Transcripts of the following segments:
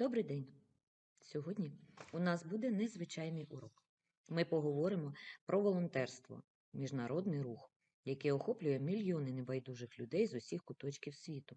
Добрий день! Сьогодні у нас буде незвичайний урок. Ми поговоримо про волонтерство, міжнародний рух, який охоплює мільйони небайдужих людей з усіх куточків світу.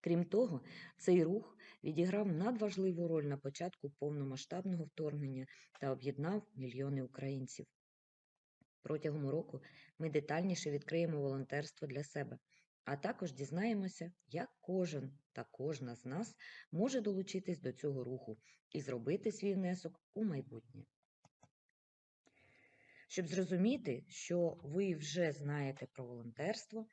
Крім того, цей рух відіграв надважливу роль на початку повномасштабного вторгнення та об'єднав мільйони українців. Протягом уроку ми детальніше відкриємо волонтерство для себе, а також дізнаємося, як кожен та кожна з нас може долучитись до цього руху і зробити свій внесок у майбутнє. Щоб зрозуміти, що ви вже знаєте про волонтерство,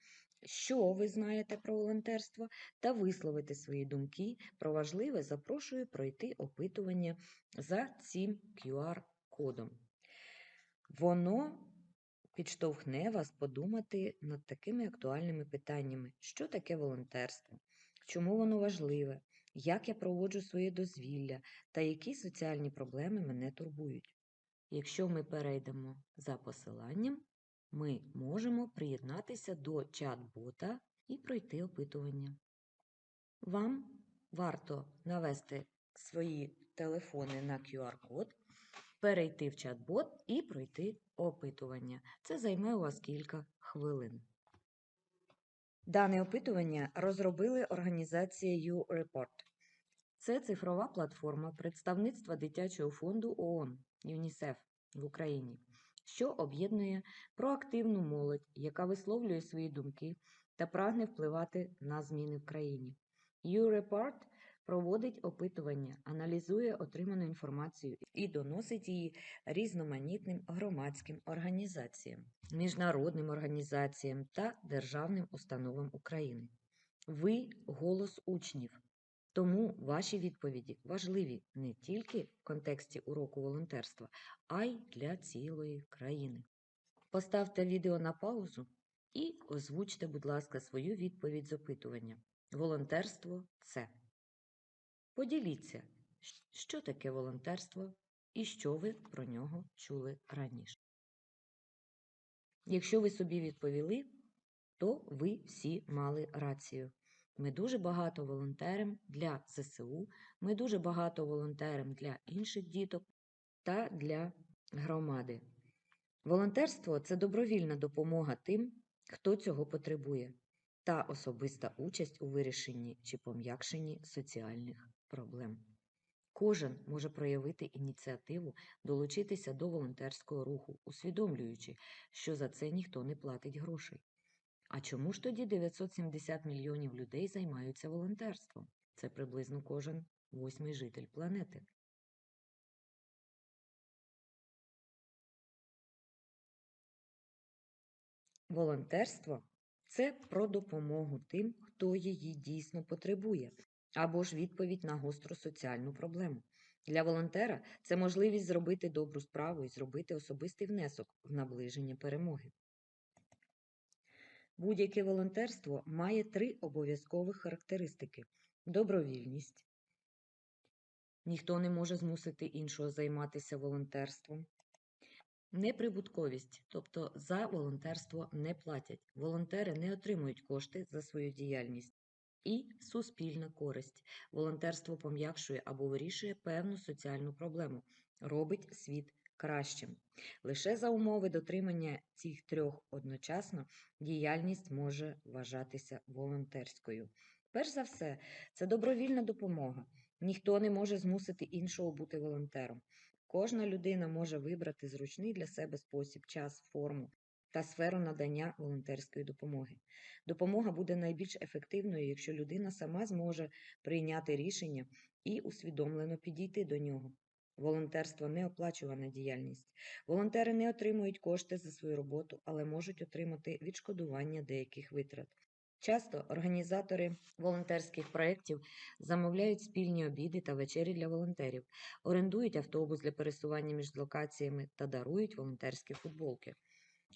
що ви знаєте про волонтерство, та висловити свої думки про важливе, запрошую пройти опитування за цим QR-кодом. Воно підштовхне вас подумати над такими актуальними питаннями: що таке волонтерство, чому воно важливе, як я проводжу своє дозвілля та які соціальні проблеми мене турбують. Якщо ми перейдемо за посиланням, ми можемо приєднатися до чат-бота і пройти опитування. Вам варто навести свої телефони на QR-код, перейти в чат-бот і пройти опитування. Це займе у вас кілька хвилин. Дане опитування розробили організація U-Report. Це цифрова платформа представництва дитячого фонду ООН ЮНІСЕФ в Україні, що об'єднує проактивну молодь, яка висловлює свої думки та прагне впливати на зміни в країні. U-Report проводить опитування, аналізує отриману інформацію і доносить її різноманітним громадським організаціям, міжнародним організаціям та державним установам України. Ви голос учнів. Тому ваші відповіді важливі не тільки в контексті уроку волонтерства, а й для цілої країни. Поставте відео на паузу і озвучте, будь ласка, свою відповідь з опитування. Волонтерство це. Поділіться, що таке волонтерство і що ви про нього чули раніше. Якщо ви собі відповіли, то ви всі мали рацію. Ми дуже багато волонтеримо для ЗСУ, ми дуже багато волонтеримо для інших діток та для громади. Волонтерство це добровільна допомога тим, хто цього потребує, та особиста участь у вирішенні чи пом'якшенні соціальних проблем. Кожен може проявити ініціативу долучитися до волонтерського руху, усвідомлюючи, що за це ніхто не платить грошей. А чому ж тоді 970 мільйонів людей займаються волонтерством? Це приблизно кожен восьмий житель планети. Волонтерство це про допомогу тим, хто її дійсно потребує, або ж відповідь на гостру соціальну проблему. Для волонтера це можливість зробити добру справу і зробити особистий внесок в наближення перемоги. Будь-яке волонтерство має три обов'язкових характеристики: добровільність. Ніхто не може змусити іншого займатися волонтерством. Неприбутковість, тобто за волонтерство не платять. Волонтери не отримують кошти за свою діяльність. І суспільна користь. Волонтерство пом'якшує або вирішує певну соціальну проблему, робить світ кращим. Лише за умови дотримання цих трьох одночасно діяльність може вважатися волонтерською. Перш за все, це добровільна допомога. Ніхто не може змусити іншого бути волонтером. Кожна людина може вибрати зручний для себе спосіб, час, форму та сферу надання волонтерської допомоги. Допомога буде найбільш ефективною, якщо людина сама зможе прийняти рішення і усвідомлено підійти до нього. Волонтерство не оплачувана діяльність. Волонтери не отримують кошти за свою роботу, але можуть отримати відшкодування деяких витрат. Часто організатори волонтерських проєктів замовляють спільні обіди та вечері для волонтерів, орендують автобус для пересування між локаціями та дарують волонтерські футболки.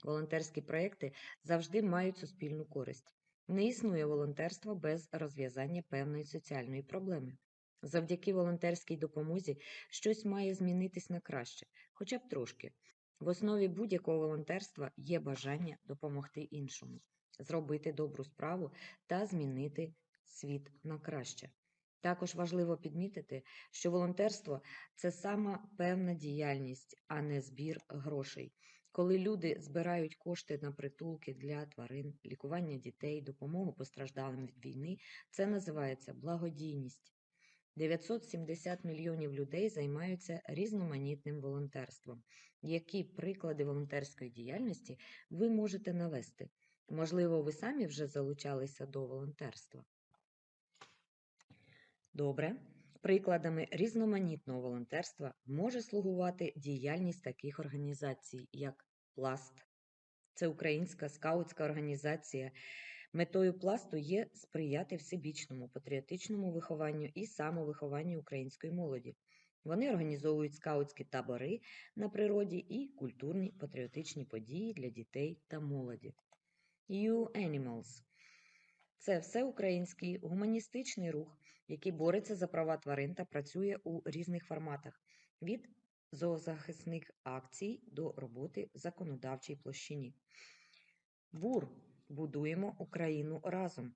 Волонтерські проєкти завжди мають суспільну користь. Не існує волонтерства без розв'язання певної соціальної проблеми. Завдяки волонтерській допомозі щось має змінитись на краще, хоча б трошки. В основі будь-якого волонтерства є бажання допомогти іншому, зробити добру справу та змінити світ на краще. Також важливо підмітити, що волонтерство це сама певна діяльність, а не збір грошей. Коли люди збирають кошти на притулки для тварин, лікування дітей, допомогу постраждалим від війни, це називається благодійність. 970 мільйонів людей займаються різноманітним волонтерством. Які приклади волонтерської діяльності ви можете навести? Можливо, ви самі вже залучалися до волонтерства? Добре. Прикладами різноманітного волонтерства може слугувати діяльність таких організацій, як Пласт. Це українська скаутська організація. Метою пласту є сприяти всебічному патріотичному вихованню і самовихованню української молоді. Вони організовують скаутські табори на природі і культурні патріотичні події для дітей та молоді. You Animals це всеукраїнський гуманістичний рух, який бореться за права тварин та працює у різних форматах від зоозахисних акцій до роботи в законодавчій площині. ВУР Будуємо Україну разом.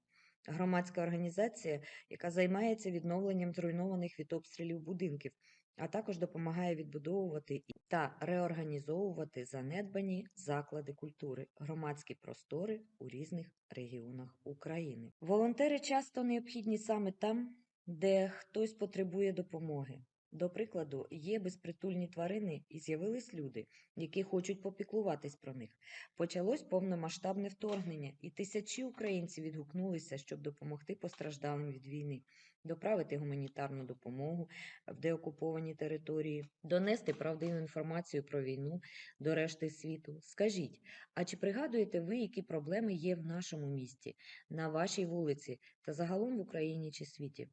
Громадська організація, яка займається відновленням зруйнованих від обстрілів будинків, а також допомагає відбудовувати та реорганізовувати занедбані заклади культури, громадські простори у різних регіонах України. Волонтери часто необхідні саме там, де хтось потребує допомоги. До прикладу, є безпритульні тварини і з'явились люди, які хочуть попіклуватись про них. Почалось повномасштабне вторгнення, і тисячі українців відгукнулися, щоб допомогти постраждалим від війни, доправити гуманітарну допомогу в деокуповані території, донести правдиву інформацію про війну до решти світу. Скажіть, а чи пригадуєте ви, які проблеми є в нашому місті, на вашій вулиці та загалом в Україні чи світі?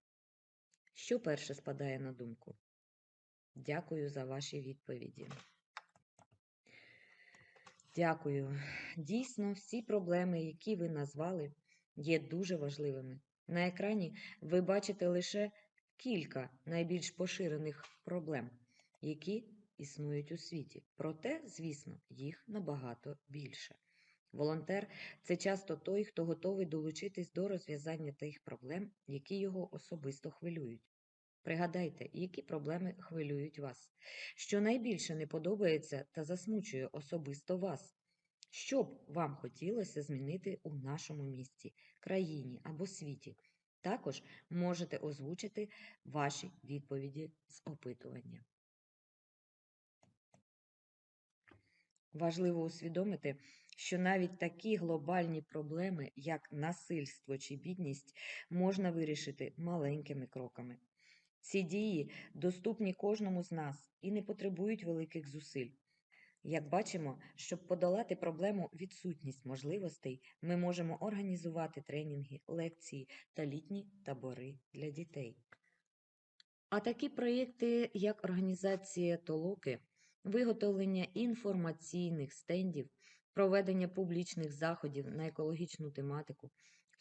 Що перше спадає на думку? Дякую за ваші відповіді. Дякую. Дійсно, всі проблеми, які ви назвали, є дуже важливими. На екрані ви бачите лише кілька найбільш поширених проблем, які існують у світі. Проте, звісно, їх набагато більше. Волонтер це часто той, хто готовий долучитись до розв'язання тих проблем, які його особисто хвилюють. Пригадайте, які проблеми хвилюють вас, що найбільше не подобається та засмучує особисто вас. Що б вам хотілося змінити у нашому місті, країні або світі? Також можете озвучити ваші відповіді з опитування. Важливо усвідомити, що навіть такі глобальні проблеми, як насильство чи бідність, можна вирішити маленькими кроками. Ці дії доступні кожному з нас і не потребують великих зусиль. Як бачимо, щоб подолати проблему відсутність можливостей, ми можемо організувати тренінги, лекції та літні табори для дітей. А такі проєкти, як організація толоки, виготовлення інформаційних стендів, проведення публічних заходів на екологічну тематику,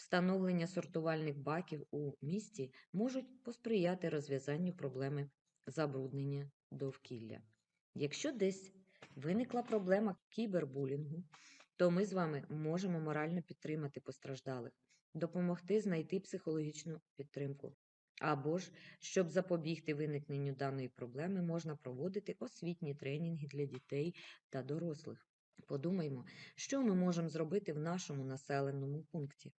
встановлення сортувальних баків у місті можуть посприяти розв'язанню проблеми забруднення довкілля. Якщо десь виникла проблема кібербулінгу, то ми з вами можемо морально підтримати постраждалих, допомогти знайти психологічну підтримку. Або ж, щоб запобігти виникненню даної проблеми, можна проводити освітні тренінги для дітей та дорослих. Подумаймо, що ми можемо зробити в нашому населеному пункті,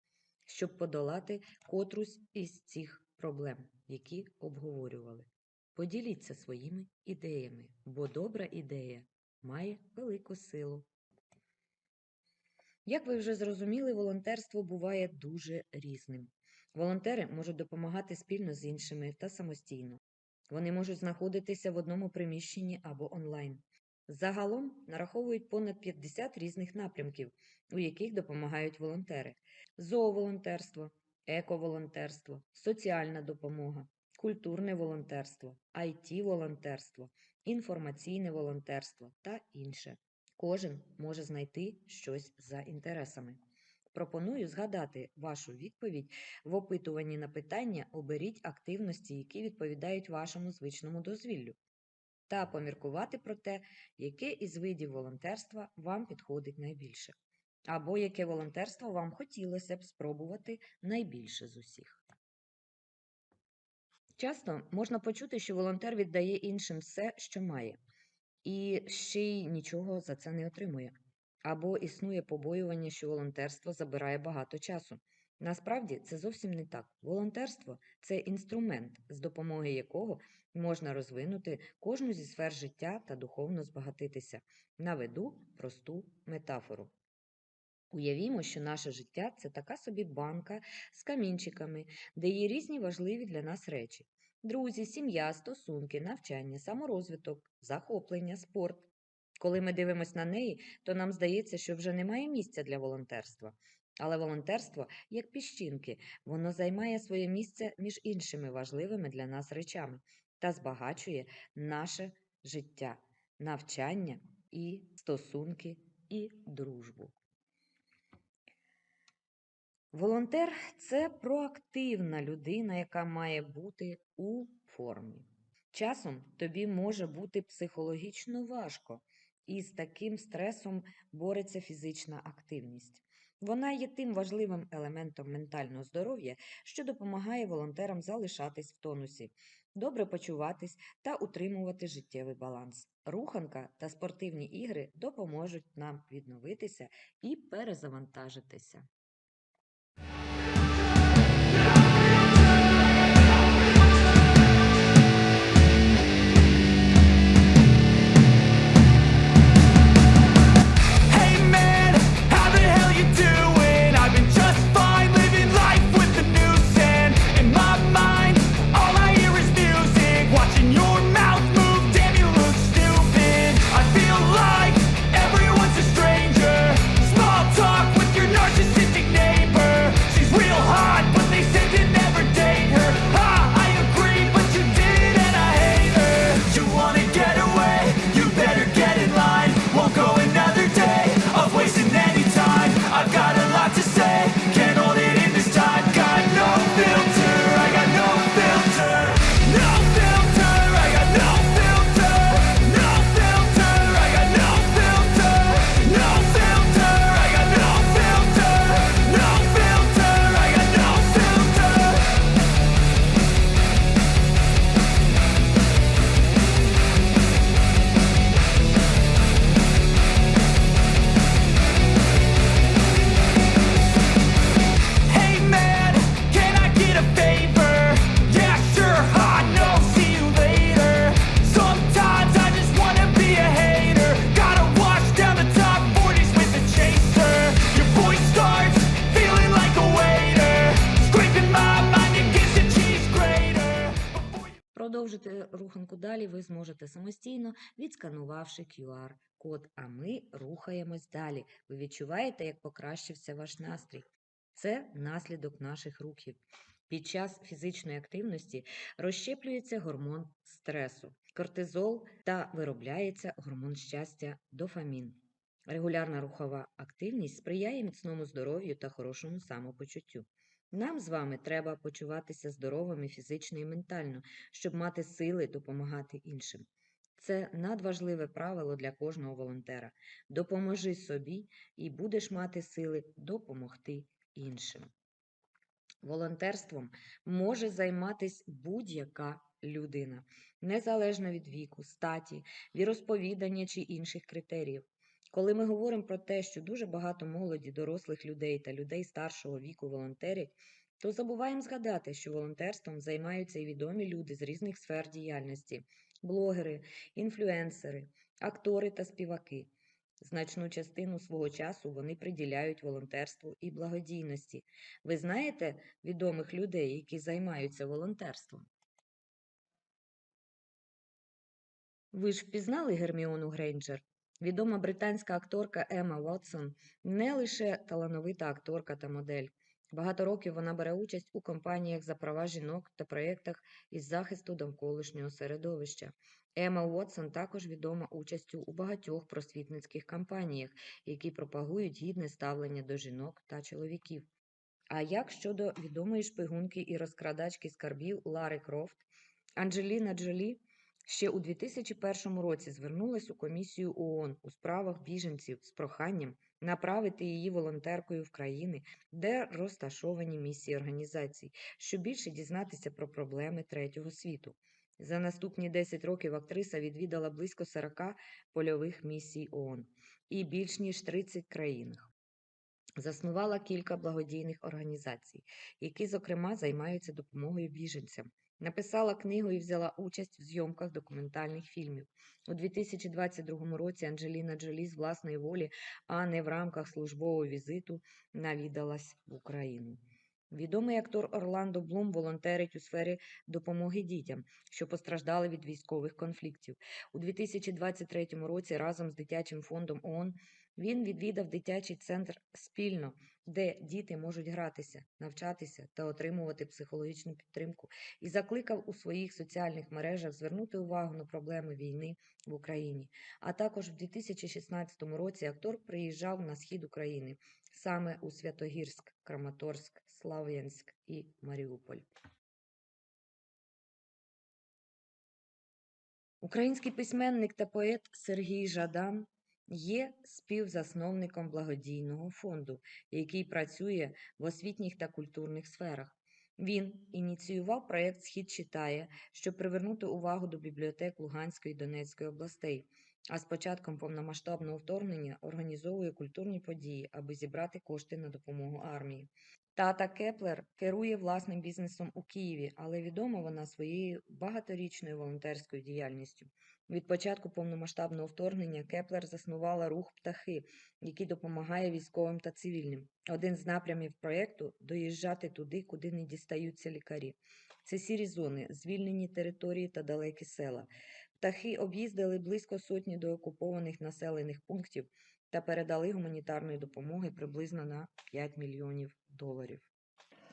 щоб подолати котрусь із цих проблем, які обговорювали. Поділіться своїми ідеями, бо добра ідея має велику силу. Як ви вже зрозуміли, волонтерство буває дуже різним. Волонтери можуть допомагати спільно з іншими та самостійно. Вони можуть знаходитися в одному приміщенні або онлайн. Загалом нараховують понад 50 різних напрямків, у яких допомагають волонтери: зооволонтерство, ековолонтерство, соціальна допомога, культурне волонтерство, it волонтерство інформаційне волонтерство та інше. Кожен може знайти щось за інтересами. Пропоную згадати вашу відповідь в опитуванні на питання оберіть активності, які відповідають вашому звичному дозвіллю, та поміркувати про те, яке із видів волонтерства вам підходить найбільше, або яке волонтерство вам хотілося б спробувати найбільше з усіх. Часто можна почути, що волонтер віддає іншим все, що має, і ще й нічого за це не отримує. Або існує побоювання, що волонтерство забирає багато часу. Насправді це зовсім не так. Волонтерство це інструмент, з допомогою якого можна розвинути кожну зі сфер життя та духовно збагатитися. Наведу просту метафору. Уявімо, що наше життя це така собі банка з камінчиками, де є різні важливі для нас речі: друзі, сім'я, стосунки, навчання, саморозвиток, захоплення, спорт. Коли ми дивимося на неї, то нам здається, що вже немає місця для волонтерства. Але волонтерство, як піщинки, воно займає своє місце між іншими важливими для нас речами та збагачує наше життя, навчання і стосунки і дружбу. Волонтер це проактивна людина, яка має бути у формі. Часом тобі може бути психологічно важко, і з таким стресом бореться фізична активність. Вона є тим важливим елементом ментального здоров'я, що допомагає волонтерам залишатись в тонусі, добре почуватись та утримувати життєвий баланс. Руханка та спортивні ігри допоможуть нам відновитися і перезавантажитися. Зможете самостійно, відсканувавши QR-код, а ми рухаємось далі. Ви відчуваєте, як покращився ваш настрій. Це наслідок наших рухів. Під час фізичної активності розщеплюється гормон стресу, кортизол та виробляється гормон щастя дофамін. Регулярна рухова активність сприяє міцному здоров'ю та хорошому самопочуттю. Нам з вами треба почуватися здоровими фізично і ментально, щоб мати сили допомагати іншим. Це надважливе правило для кожного волонтера. Допоможи собі і будеш мати сили допомогти іншим. Волонтерством може займатися будь-яка людина, незалежно від віку, статі, віросповідання чи інших критеріїв. Коли ми говоримо про те, що дуже багато молоді, дорослих людей та людей старшого віку волонтерів, то забуваємо згадати, що волонтерством займаються і відомі люди з різних сфер діяльності: блогери, інфлюенсери, актори та співаки. Значну частину свого часу вони приділяють волонтерству і благодійності. Ви знаєте відомих людей, які займаються волонтерством? Ви ж впізнали Герміону Грейнджер? Відома британська акторка Ема Вотсон не лише талановита акторка та модель. Багато років вона бере участь у кампаніях за права жінок та проєктах із захисту довколишнього середовища. Ема Уотсон також відома участю у багатьох просвітницьких кампаніях, які пропагують гідне ставлення до жінок та чоловіків. А як щодо відомої шпигунки і розкрадачки скарбів Лари Крофт, Анджеліна Джолі ще у 2001 році звернулась у комісію ООН у справах біженців з проханням направити її волонтеркою в країни, де розташовані місії організацій, щоб більше дізнатися про проблеми третього світу. За наступні 10 років актриса відвідала близько 40 польових місій ООН і більш ніж 30 країнах. Заснувала кілька благодійних організацій, які, зокрема, займаються допомогою біженцям. Написала книгу і взяла участь в зйомках документальних фільмів. У 2022 році Анджеліна Джолі з власної волі, а не в рамках службового візиту, навідалась в Україну. Відомий актор Орландо Блум волонтерить у сфері допомоги дітям, що постраждали від військових конфліктів. У 2023 році разом з дитячим фондом ООН він відвідав дитячий центр спільно, де діти можуть гратися, навчатися та отримувати психологічну підтримку, і закликав у своїх соціальних мережах звернути увагу на проблеми війни в Україні. А також в 2016 році актор приїжджав на схід України, саме у Святогірськ, Краматорськ, Слав'янськ і Маріуполь. Український письменник та поет Сергій Жадан є співзасновником благодійного фонду, який працює в освітніх та культурних сферах. Він ініціював проєкт Схід читає, щоб привернути увагу до бібліотек Луганської і Донецької областей. А з початком повномасштабного вторгнення організовує культурні події, аби зібрати кошти на допомогу армії. Тата Кеплер керує власним бізнесом у Києві, але відома вона своєю багаторічною волонтерською діяльністю. Від початку повномасштабного вторгнення Кеплер заснувала рух птахи, який допомагає військовим та цивільним. Один з напрямів проєкту доїжджати туди, куди не дістаються лікарі. Це сірі зони, звільнені території та далекі села. Птахи об'їздили близько сотні доокупованих населених пунктів та передали гуманітарної допомоги приблизно на 5 мільйонів доларів.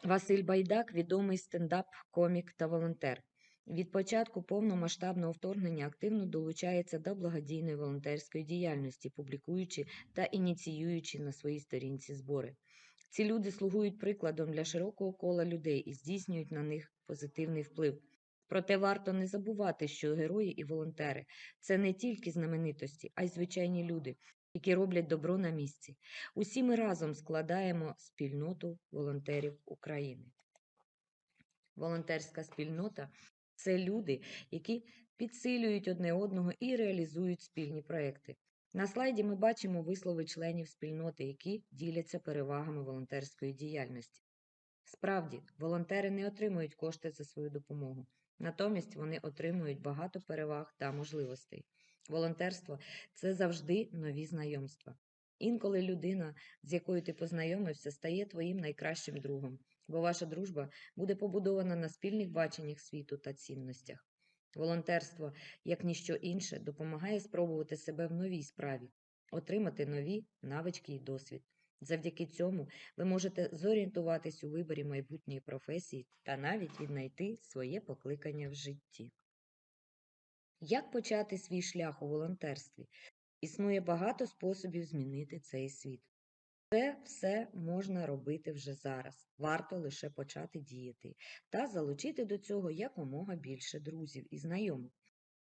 Василь Байдак відомий стендап-комік та волонтер. Від початку повномасштабного вторгнення активно долучається до благодійної волонтерської діяльності, публікуючи та ініціюючи на своїй сторінці збори. Ці люди слугують прикладом для широкого кола людей і здійснюють на них позитивний вплив. Проте варто не забувати, що герої і волонтери це не тільки знаменитості, а й звичайні люди, які роблять добро на місці. Усі ми разом складаємо спільноту волонтерів України. Волонтерська спільнота це люди, які підсилюють одне одного і реалізують спільні проекти. На слайді ми бачимо вислови членів спільноти, які діляться перевагами волонтерської діяльності. Справді, волонтери не отримують кошти за свою допомогу, натомість вони отримують багато переваг та можливостей. Волонтерство це завжди нові знайомства. Інколи людина, з якою ти познайомився, стає твоїм найкращим другом, бо ваша дружба буде побудована на спільних баченнях світу та цінностях. Волонтерство, як ніщо інше, допомагає спробувати себе в новій справі, отримати нові навички і досвід. Завдяки цьому ви можете зорієнтуватись у виборі майбутньої професії та навіть віднайти своє покликання в житті. Як почати свій шлях у волонтерстві? Існує багато способів змінити цей світ. Це все можна робити вже зараз. Варто лише почати діяти та залучити до цього якомога більше друзів і знайомих.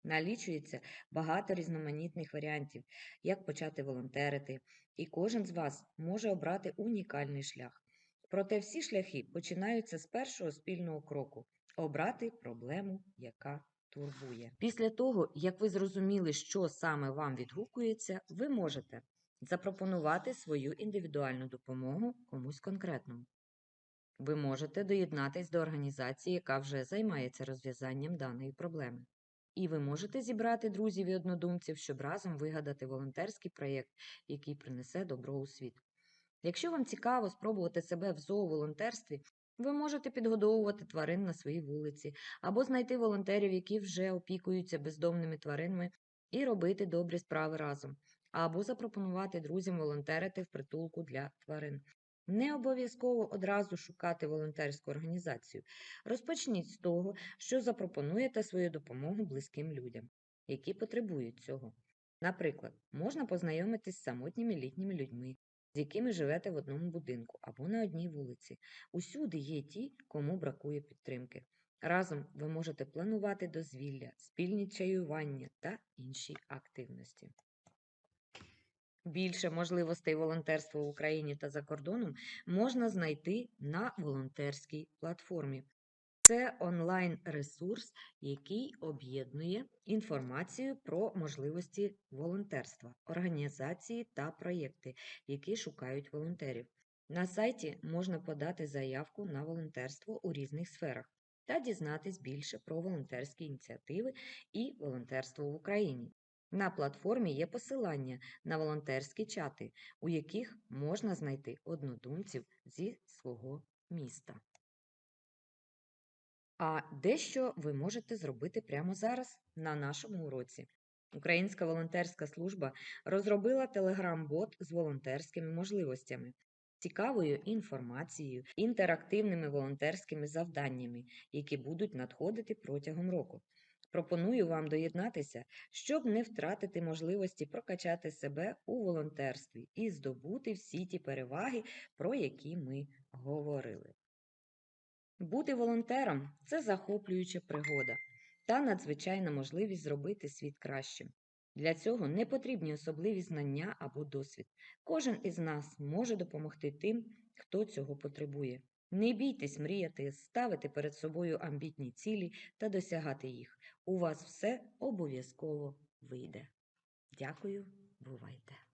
Налічується багато різноманітних варіантів, як почати волонтерити, і кожен з вас може обрати унікальний шлях. Проте всі шляхи починаються з першого спільного кроку обрати проблему, яка турбує. Після того, як ви зрозуміли, що саме вам відгукується, ви можете запропонувати свою індивідуальну допомогу комусь конкретному. Ви можете доєднатись до організації, яка вже займається розв'язанням даної проблеми. І ви можете зібрати друзів і однодумців, щоб разом вигадати волонтерський проєкт, який принесе добро у світ. Якщо вам цікаво спробувати себе в зооволонтерстві, ви можете підгодовувати тварин на своїй вулиці, або знайти волонтерів, які вже опікуються бездомними тваринами, і робити добрі справи разом, або запропонувати друзям волонтерити в притулку для тварин. Не обов'язково одразу шукати волонтерську організацію. Розпочніть з того, що запропонуєте свою допомогу близьким людям, які потребують цього. Наприклад, можна познайомитись з самотніми літніми людьми, з якими живете в одному будинку або на одній вулиці. Усюди є ті, кому бракує підтримки. Разом ви можете планувати дозвілля, спільні чаювання та інші активності. Більше можливостей волонтерства в Україні та за кордоном можна знайти на волонтерській платформі. Це онлайн-ресурс, який об'єднує інформацію про можливості волонтерства, організації та проєкти, які шукають волонтерів. На сайті можна подати заявку на волонтерство у різних сферах та дізнатись більше про волонтерські ініціативи і волонтерство в Україні. На платформі є посилання на волонтерські чати, у яких можна знайти однодумців зі свого міста. А дещо ви можете зробити прямо зараз на нашому уроці. Українська волонтерська служба розробила телеграм-бот з волонтерськими можливостями, цікавою інформацією, інтерактивними волонтерськими завданнями, які будуть надходити протягом року. Пропоную вам доєднатися, щоб не втратити можливості прокачати себе у волонтерстві і здобути всі ті переваги, про які ми говорили. Бути волонтером це захоплююча пригода та надзвичайна можливість зробити світ кращим. Для цього не потрібні особливі знання або досвід. Кожен із нас може допомогти тим, хто цього потребує. Не бійтесь мріяти, ставити перед собою амбітні цілі та досягати їх. У вас все обов'язково вийде. Дякую, бувайте!